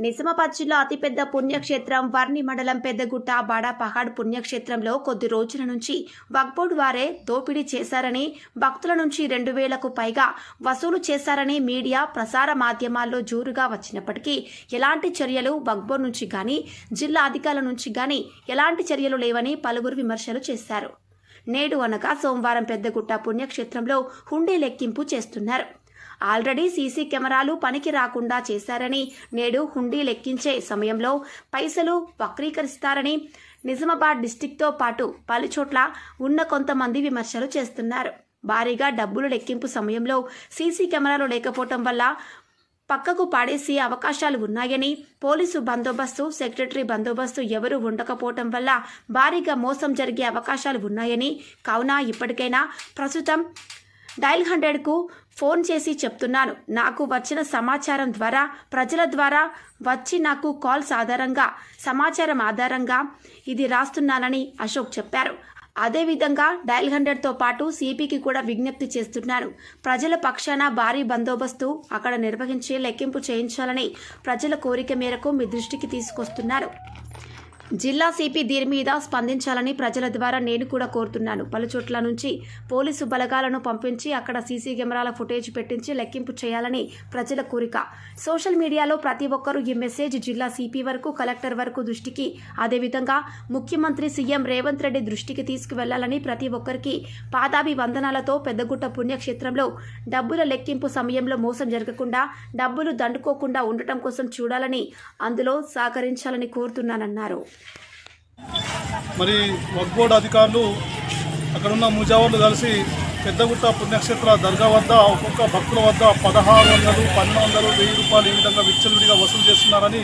నిజామాబాద్ అతిపెద్ద పుణ్యక్షేత్రం వర్ణి మండలం పెద్దగుట్ట బాడా పహాడ్ పుణ్యక్షేత్రంలో కొద్ది రోజుల నుంచి వక్బోర్డ్ వారే దోపిడీ చేశారని భక్తుల నుంచి రెండు వేలకు పైగా వసూలు చేశారని మీడియా ప్రసార మాధ్యమాల్లో జోరుగా వచ్చినప్పటికీ ఎలాంటి చర్యలు వక్బోర్డ్ నుంచి కానీ జిల్లా అధికారుల నుంచి కానీ ఎలాంటి చర్యలు లేవని పలువురు విమర్శలు చేశారు. నేడు అనగా సోమవారం పెద్దగుట్ట పుణ్యక్షేత్రంలో హుండీ లెక్కింపు చేస్తున్నారు. ఆల్రెడీ సీసీ కెమెరాలు పనికి రాకుండా చేశారని నేడు హుండీ లెక్కించే సమయంలో పైసలు వక్రీకరిస్తారని నిజామాబాద్ డిస్టిక్తో పాటు పలుచోట్ల ఉన్న కొంతమంది విమర్శలు చేస్తున్నారు. భారీగా డబ్బులు లెక్కింపు సమయంలో సీసీ కెమెరాలు లేకపోవటం వల్ల పక్కకు పాడేసే అవకాశాలు ఉన్నాయని పోలీసు బందోబస్తు సెక్రటరీ బందోబస్తు ఎవరూ ఉండకపోవటం వల్ల భారీగా మోసం జరిగే అవకాశాలు ఉన్నాయని కావున ఇప్పటికైనా ప్రస్తుతం డైల్ హండ్రెడ్కు ఫోన్ చేసి చెప్తున్నాను. నాకు వచ్చిన సమాచారం ద్వారా ప్రజల ద్వారా వచ్చి నాకు కాల్స్ ఆధారంగా సమాచారం ఆధారంగా ఇది రాస్తున్నానని అశోక్ చెప్పారు. అదేవిధంగా డయల్ హండ్రెడ్తో పాటు సిపికి కూడా విజ్ఞప్తి చేస్తున్నాను. ప్రజల పక్షాన భారీ బందోబస్తు అక్కడ నిర్వహించి లెక్కింపు చేయించాలని ప్రజల కోరిక మేరకు మీ దృష్టికి తీసుకొస్తున్నారు. జిల్లా సిపి దీని మీద స్పందించాలని ప్రజల ద్వారా నేను కూడా కోరుతున్నాను. పలు చోట్ల నుంచి పోలీసు బలగాలను పంపించి అక్కడ సీసీ కెమెరాల ఫుటేజ్ పెట్టించి లెక్కింపు చేయాలని ప్రజల కోరిక. సోషల్ మీడియాలో ప్రతి ఒక్కరూ ఈ మెసేజ్ జిల్లా సిపి వరకు కలెక్టర్ వరకు దృష్టికి అదేవిధంగా ముఖ్యమంత్రి సీఎం రేవంత్ రెడ్డి దృష్టికి తీసుకువెళ్ళాలని ప్రతి ఒక్కరికి పాదాభి వందనాలతో పెద్దగుట్ట పుణ్యక్షేత్రంలో డబ్బుల లెక్కింపు సమయంలో మోసం జరగకుండా డబ్బులు దండుకోకుండా ఉండటం కోసం చూడాలని అందులో సహకరించాలని కోరుతున్నానన్నారు. మరి వక్ బోర్డు అధికారులు అక్కడున్న ముజావర్లు కలిసి పెద్దగుట్ట పుణ్యక్షేత్ర దర్గా వద్ద ఒక్కొక్క భక్తుల వద్ద పదహారు వందలు పన్నెండు వందలు వెయ్యి రూపాయలు ఈ విధంగా విచ్చలవిడిగా వసూలు చేస్తున్నారని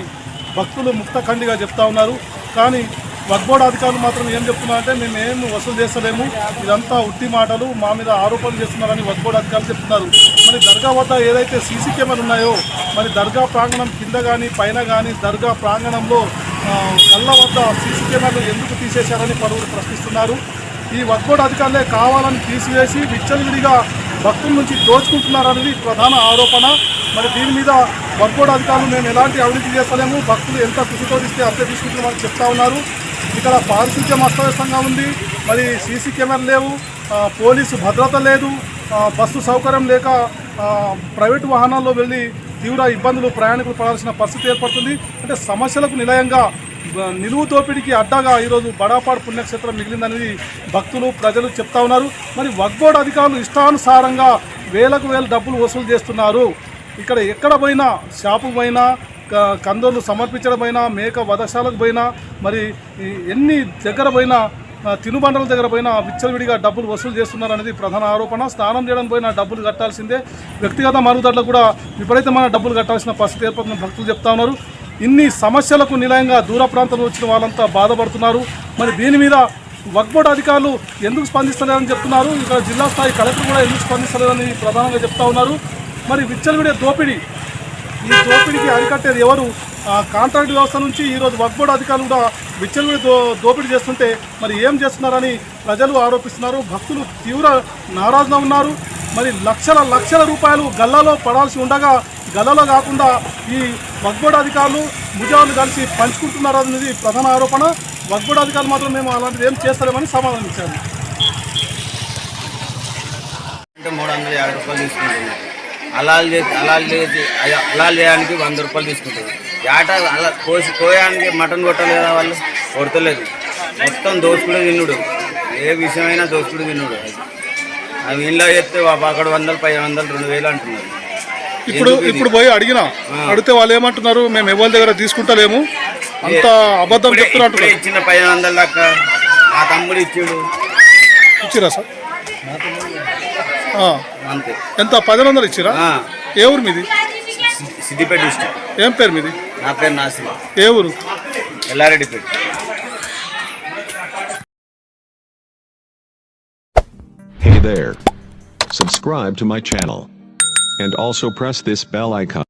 భక్తులు ముక్తఖండిగా చెప్తా ఉన్నారు. కానీ వక్ బోర్డు అధికారులు మాత్రం ఏం చెప్తున్నారంటే మేము ఏం వసూలు చేస్తలేము ఇదంతా ఉట్టి మాటలు మా మీద ఆరోపణలు చేస్తున్నారని వక్ బోర్డు అధికారులు చెప్తున్నారు. మరి దర్గా వద్ద ఏదైతే సీసీ కెమెరాలు ఉన్నాయో మరి దర్గా ప్రాంగణం కింద కానీ పైన కానీ దర్గా ప్రాంగణంలో ఆ, కళ్ళ వద్ద సీసీ కెమెరాలు ఎందుకు తీసేశారని పలువురు ప్రశ్నిస్తున్నారు. ఈ వక్బోర్డు అధికారులే కావాలని తీసివేసి విచ్చలవిడిగా భక్తుల నుంచి దోచుకుంటున్నారనేది ప్రధాన ఆరోపణ. మరి దీని మీద వక్బోర్డు అధికారులు మేము ఎలాంటి అవినీతి చేస్తలేము. భక్తులు ఎంత కృషితోడిస్తే అంతే తీసుకుంటున్నామని చెప్తా ఉన్నారు. ఇక్కడ పారిశుద్ధ్యం అస్తవ్యస్తంగా ఉంది. మరి సీసీ కెమెరా లేవు. పోలీసు భద్రత లేదు. బస్సు సౌకర్యం లేక ప్రైవేట్ ప్రైవేటు వాహనాల్లో వెళ్ళి తీవ్ర ఇబ్బందులు ప్రయాణికులు పడాల్సిన పరిస్థితి ఏర్పడుతుంది. అంటే సమస్యలకు నిలయంగా నిలువు దోపిడీకి అడ్డాగా ఈరోజు బడాపాడు పుణ్యక్షేత్రం మిగిలిందనేది భక్తులు ప్రజలు చెప్తా ఉన్నారు. మరి వక్బోర్డు అధికారులు ఇష్టానుసారంగా వేలకు వేల డబ్బులు వసూలు చేస్తున్నారు. ఇక్కడ ఎక్కడ పోయినా షాపు పోయినా క- కందోళ్ళు సమర్పించడం పోయినా మేక వధశాలకు పోయినా మరి ఎన్ని దగ్గర పోయినా తినుబండల దగ్గర పోయినా విచ్చలవిడిగా డబ్బులు వసూలు చేస్తున్నారనేది ప్రధాన ఆరోపణ. స్నానం చేయడం పోయిన డబ్బులు కట్టాల్సిందే. వ్యక్తిగత మరుగుదొడ్లకు కూడా విపరీతమైన డబ్బులు కట్టాల్సిన పరిస్థితి ఏర్పడుతుందని భక్తులు చెప్తా ఉన్నారు. ఇన్ని సమస్యలకు నిలయంగా దూర ప్రాంతంలో వచ్చిన వాళ్ళంతా బాధపడుతున్నారు. మరి దీని మీద వక్బోర్డ్ అధికారులు ఎందుకు స్పందిస్తలేరని చెప్తున్నారు. ఇక్కడ జిల్లా స్థాయి కలెక్టర్ కూడా ఎందుకు స్పందిస్తలేదని ప్రధానంగా చెప్తా ఉన్నారు. మరి విచ్చలవిడే దోపిడీ ఈ దోపిడీకి అరికట్టేది ఎవరు? కాంట్రాక్ట్ వ్యవస్థ నుంచి ఈరోజు వక్బోర్డు అధికారులు కూడా విచ్చలవిడి దో దోపిడీ చేస్తుంటే మరి ఏం చేస్తున్నారని ప్రజలు ఆరోపిస్తున్నారు. భక్తులు తీవ్ర నారాజులో ఉన్నారు. మరి లక్షల లక్షల రూపాయలు గల్లాలో పడాల్సి ఉండగా గల్లలో కాకుండా ఈ వక్బోర్డు అధికారులు ముజావులు కలిసి పంచుకుంటున్నారు అనేది ప్రధాన ఆరోపణ. వక్బోర్డు అధికారులు మాత్రం మేము అలాంటిది ఏం చేస్తలేమని సమాధానం ఇచ్చారు మూడు వందల యాభై రూపాయలు అలాల్ చేసి అలాల్ చేసి అలాల్ చేయడానికి వంద రూపాయలు తీసుకుంటారు ఏట అలా కోసి కోయడానికి మటన్ కొట్టాలి కదా వాళ్ళు? కొడతలేదు. మొత్తం దోసుకుడు తిన్నుడు. ఏ విషయమైనా దోసుకుడు తిన్నుడు. అవి ఇంట్లో చెప్తే అక్కడ వందలు పది వందలు రెండు వేలు అంటున్నారు. ఇప్పుడు? ఇప్పుడు పోయి అడిగినా. అడిగితే వాళ్ళు ఏమంటున్నారు? మేము ఎవరి దగ్గర తీసుకుంటలేము. అంత అబద్ధం అంటున్నారు. ఇచ్చిన పది వందల దాకా ఆ తమ్ముడు ఇచ్చాడు. ఇచ్చిరా సార్? అంతే. ఎంత? పది వందలు ఇచ్చిరా? ఏ ఊరు మీది? సిద్దిపేట డిస్ట్రిక్ట్ ఏం పేరు మీది? నా పేరు నాసి ఏ ఊరు Yellareddypet Hey there. Subscribe to my channel. And also press this bell icon.